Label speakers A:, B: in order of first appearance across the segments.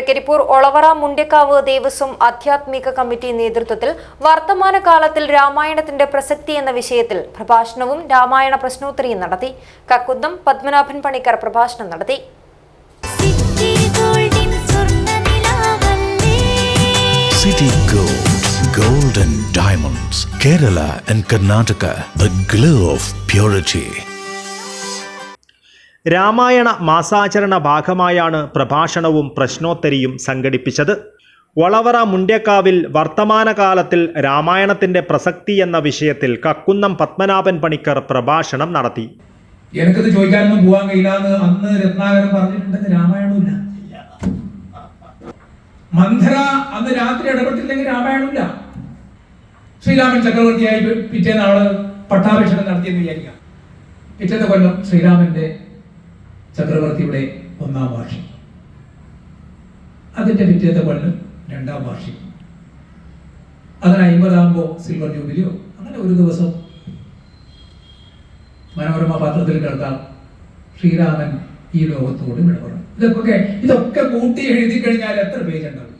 A: തൃക്കരിപ്പൂർ ഒളവറ മുണ്ടക്കാവ് ദേവസ്വം ആധ്യാത്മിക കമ്മിറ്റി നേതൃത്വത്തിൽ വർത്തമാന കാലത്തിൽ രാമായണത്തിന്റെ പ്രസക്തി എന്ന വിഷയത്തിൽ പ്രഭാഷണവും രാമായണ പ്രശ്നോത്തരിയും നടത്തി. കക്കുന്നം പത്മനാഭൻ പണിക്കർ പ്രഭാഷണം നടത്തി.
B: City Gold, Gold and Diamonds, Kerala and Karnataka, the glow of purity.
C: Ramayana മാസാചരണ ഭാഗമായാണ് പ്രഭാഷണവും പ്രശ്നോത്തരിയും സംഘടിപ്പിച്ചത്. വളവറ മുണ്ട്യക്കാവിൽ വർത്തമാനകാലത്തിൽ രാമായണത്തിന്റെ പ്രസക്തി എന്ന വിഷയത്തിൽ കക്കുന്നം പത്മനാഭൻ പണിക്കർ പ്രഭാഷണം നടത്തി.
D: എനിക്കത് ചോദിക്കാനൊന്നും പോകാൻ കഴിയില്ല അന്ന് രത്നാകരൻ പറഞ്ഞിട്ടുണ്ടെങ്കിൽ രാമായണമില്ല മന്ധര അന്ന് രാത്രി ഇടപെട്ടില്ലെങ്കിൽ രാമായണമില്ല ശ്രീരാമൻ ചക്രവർത്തിയായി പിറ്റേന്ന് ആൾ പട്ടാഭിഷേകം നടത്തിയെന്ന് വിചാരിക്കാം. പിറ്റേന്ന് കൊല്ലം ശ്രീരാമന്റെ ചക്രവർത്തിയുടെ ഒന്നാം വാർഷികം. അതിന്റെ പിറ്റേത്തെ കൊല്ലം രണ്ടാം വാർഷികം. അതിന് അമ്പതാകുമ്പോ സിൽവർ ജൂബിലിയോ അങ്ങനെ ഒരു ദിവസം മനോരമ പാത്രത്തിൽ കേൾക്കാം ശ്രീരാമൻ ഈ ലോകത്തോട് വിട ഇതൊക്കെ ഇതൊക്കെ കൂട്ടി എഴുതി കഴിഞ്ഞാൽ എത്ര പേജ് ഉണ്ടാവും?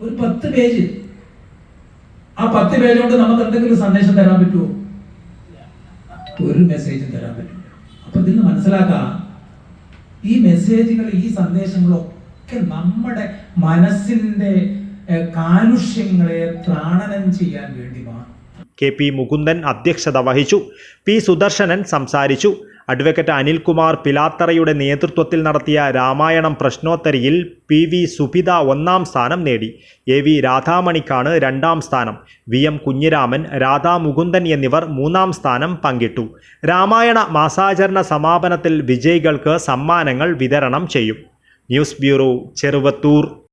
D: ഒരു പത്ത് പേജ് ആ പത്ത് പേജ് കൊണ്ട് നമുക്ക് എന്തെങ്കിലും സന്ദേശം തരാൻ പറ്റുമോ? ഒരു മെസ്സേജും തരാൻ പറ്റില്ല. അപ്പൊ ഇതിൽ നിന്ന് മനസ്സിലാക്കാം. ഈ മെസ്സേജുകൾ ഈ സന്ദേശങ്ങളൊക്കെ നമ്മുടെ മനസ്സിന്റെ കാലുഷ്യങ്ങളെ ത്രാണനം ചെയ്യാൻ വേണ്ടി
C: കെ പി മുകുന്ദൻ അധ്യക്ഷത വഹിച്ചു. പി സുദർശനൻ സംസാരിച്ചു. അഡ്വക്കേറ്റ് അനിൽകുമാർ പിലാത്തറയുടെ നേതൃത്വത്തിൽ നടത്തിയ രാമായണം പ്രശ്നോത്തരിയിൽ പി വി സുഭിത ഒന്നാം സ്ഥാനം നേടി. എ വി രാധാമണിക്കാണ് രണ്ടാം സ്ഥാനം. വി എം കുഞ്ഞിരാമൻ രാധാ മുകുന്ദൻ എന്നിവർ മൂന്നാം സ്ഥാനം പങ്കിട്ടു. രാമായണ മാസാചരണ സമാപനത്തിൽ വിജയികൾക്ക് സമ്മാനങ്ങൾ വിതരണം ചെയ്യും. News bureau Cheruvathur.